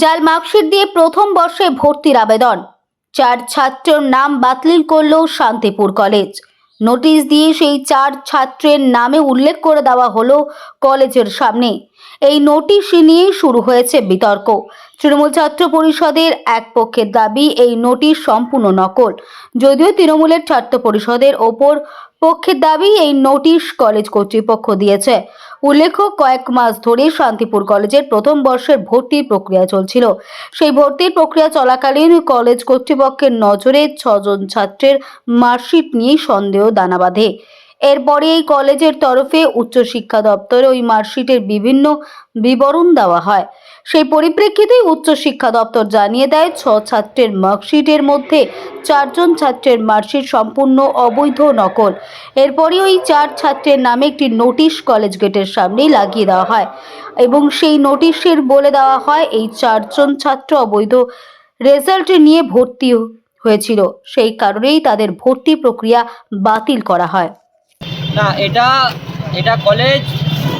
জাল মার্কশিট দিয়ে প্রথম বর্ষে ভর্তির আবেদন। চার ছাত্রের নাম বাতিল করল শান্তিপুর কলেজ। নোটিশ দিয়ে সেই চার ছাত্রের নামে উল্লেখ করে দেওয়া হলো কলেজের সামনে। এই নোটিশ নিয়ে শুরু হয়েছে বিতর্ক। তৃণমূল ছাত্র পরিষদের এক পক্ষের দাবি, এই নোটিশ সম্পূর্ণ নকল। যদিও তৃণমূলের ছাত্র পরিষদের ওপর পক্ষের দাবি, এই নোটিশ কলেজ কর্তৃপক্ষ দিয়েছে। উল্লেখ্য, কয়েক মাস ধরে শান্তিপুর কলেজের প্রথম বর্ষের ভর্তির প্রক্রিয়া চলছিল। সেই ভর্তির প্রক্রিয়া চলাকালীন কলেজ কর্তৃপক্ষের নজরে ছজন ছাত্রের মার্কশিট নিয়ে সন্দেহ দানা বাঁধে। এরপরে এই কলেজের তরফে উচ্চশিক্ষা দপ্তরে ওই মার্কশিটের বিভিন্ন বিবরণ দেওয়া হয়। সেই পরিপ্রেক্ষিতেই উচ্চশিক্ষা দপ্তর জানিয়ে দেয়, ছ ছাত্রের মার্কশিটের মধ্যে চারজন ছাত্রের মার্কশিট সম্পূর্ণ অবৈধ নকল। এরপরই ওই চার ছাত্রের নামে একটি নোটিশ কলেজ গেটের সামনেই লাগিয়ে দেওয়া হয় এবং সেই নোটিশের বলে দেওয়া হয়, এই চারজন ছাত্র অবৈধ রেজাল্ট নিয়ে ভর্তি হয়েছিল। সেই কারণেই তাদের ভর্তি প্রক্রিয়া বাতিল করা হয়। না, এটা এটা কলেজ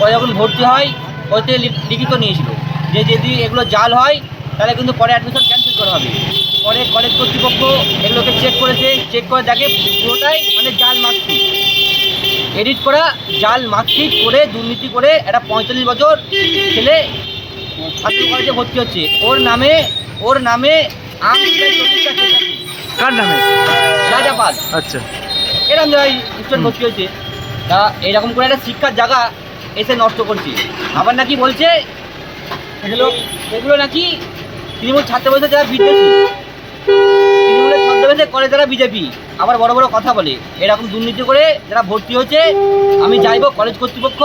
ও যখন ভর্তি হয়, ওতে লিখিত নিয়েছিল যে যদি এগুলো জাল হয় তাহলে কিন্তু পরে অ্যাডমিশন ক্যান্সেল করা হবে। পরে কলেজ কর্তৃপক্ষ এগুলোকে চেক করেছে চেক করে দেখে পুরোটাই মানে জাল মার্কশিট এডিট করা জাল মার্কশিট করে দুর্নীতি করে একটা পঁয়তাল্লিশ বছর ছেলে ছাত্র কলেজে ভর্তি হচ্ছে। ওর নামে ওর নামে কার নামে? রাজাপাল। আচ্ছা। এরকম জায়গায় স্টুডেন্ট ভর্তি হয়েছে। তা এরকম করে একটা শিক্ষার জায়গা এসে নষ্ট করছে। আবার নাকি বলছে এগুলো এগুলো নাকি তৃণমূল ছাত্র যারা বিজেপি। তৃণমূলের ছদ্মবেশে করে যারা বিজেপি। আবার বড় বড় কথা বলে। এরকম দুর্নীতি করে যারা ভর্তি হয়েছে, আমি চাইব কলেজ কর্তৃপক্ষ,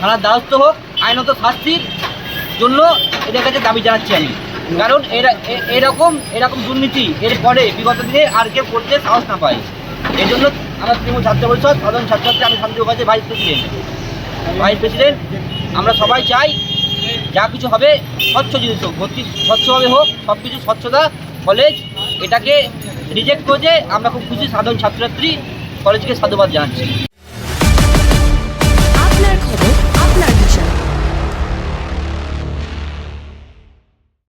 থানার দ্বারস্থ হোক, আইনত শাস্তির জন্য এদের কাছে দাবি জানাচ্ছি আমি। কারণ এরা এরকম এরকম দুর্নীতি এর পরে বিগত দিনে আর কেউ করতে সাহস না পায়। এই জন্য আমরা তৃণমূল ছাত্র পরিষদ, সাধারণ ছাত্রছাত্রী, আমি শান্তিপুর কাছে ভাইস প্রেসিডেন্ট। ভাইস প্রেসিডেন্ট, আমরা সবাই চাই যা কিছু হবে স্বচ্ছ জিনিস হোক, ভর্তি স্বচ্ছভাবে হোক সব কিছু স্বচ্ছতা কলেজ এটাকে রিজেক্ট করেছে আমরা খুব খুশি সাধারণ ছাত্রছাত্রী কলেজকে সাধুবাদ জানাচ্ছি।